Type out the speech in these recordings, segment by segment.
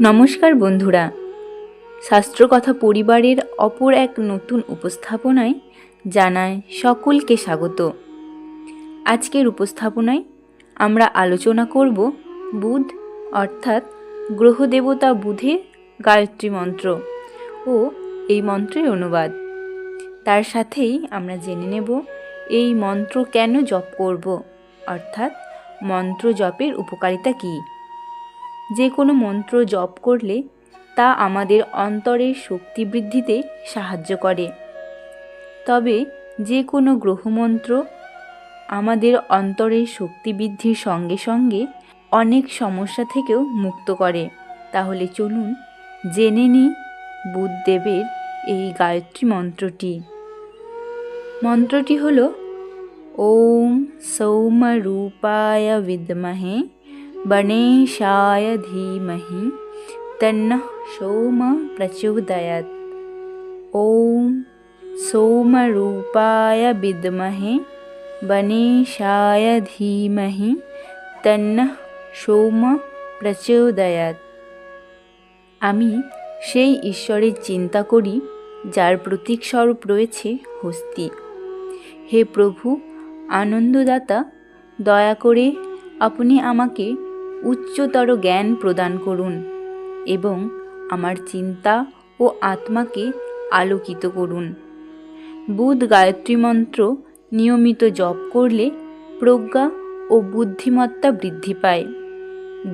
নমস্কার বন্ধুরা। শাস্ত্রকথা পরিবারের অপর এক নতুন উপস্থাপনায় জানায় সকলকে স্বাগত। আজকের উপস্থাপনায় আমরা আলোচনা করব বুধ, অর্থাৎ গ্রহদেবতা বুধের গায়ত্রী মন্ত্র ও এই মন্ত্রের অনুবাদ। তার সাথেই আমরা জেনে নেব এই মন্ত্র কেন জপ করব, অর্থাৎ মন্ত্র জপের উপকারিতা কী। যে কোনো মন্ত্র জপ করলে তা আমাদের অন্তরের শক্তি বৃদ্ধিতে সাহায্য করে। তবে যে কোনো গ্রহমন্ত্র আমাদের অন্তরের শক্তি বৃদ্ধির সঙ্গে সঙ্গে অনেক সমস্যা থেকেও মুক্ত করে। তাহলে চলুন জেনে নিই বুধদেবের এই গায়ত্রী মন্ত্রটি। মন্ত্রটি হল, ওম সৌমরূপায় বিদ্মহে गणेशाय धीमहि तन्नः सोम प्रचोदयात् ॐ सोमरूपाय विद्महे गणेशाय धीमहि তন্নঃ সৌম প্রচোদয়াত আমি সেই ঈশ্বরের চিন্তা করি যার প্রতীক স্বরূপ রয়েছে হস্তি হে প্রভু আনন্দদাতা দয়া করে আপনি আমাকে উচ্চতর জ্ঞান প্রদান করুন এবং আমার চিন্তা ও আত্মাকে আলোকিত করুন। বুধ গায়ত্রী মন্ত্র নিয়মিত জপ করলে প্রজ্ঞা ও বুদ্ধিমত্তা বৃদ্ধি পায়।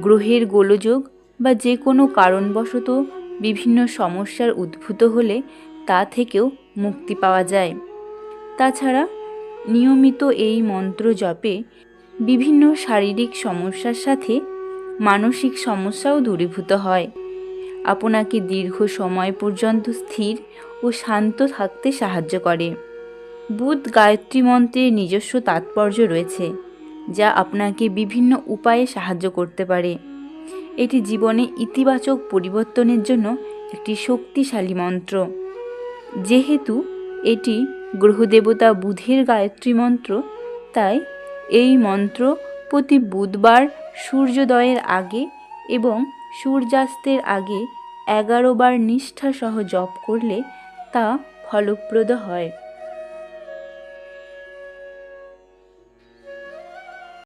গ্রহের গোলযোগ বা যে কোনো কারণবশত বিভিন্ন সমস্যার উদ্ভূত হলে তা থেকেও মুক্তি পাওয়া যায়। তাছাড়া নিয়মিত এই মন্ত্র জপে বিভিন্ন শারীরিক সমস্যার সাথে মানসিক সমস্যাও দূরীভূত হয়। আপনাকে দীর্ঘ সময় পর্যন্ত স্থির ও শান্ত থাকতে সাহায্য করে। বুধ গায়ত্রী মন্ত্রের নিজস্ব তাৎপর্য রয়েছে, যা আপনাকে বিভিন্ন উপায়ে সাহায্য করতে পারে। এটি জীবনে ইতিবাচক পরিবর্তনের জন্য একটি শক্তিশালী মন্ত্র। যেহেতু এটি গ্রহদেবতা বুধের গায়ত্রী মন্ত্র, তাই এই মন্ত্র প্রতি বুধবার সূর্যোদয়ের আগে এবং সূর্যাস্তের আগে এগারো বার নিষ্ঠাসহ জপ করলে তা ফলপ্রদ হয়।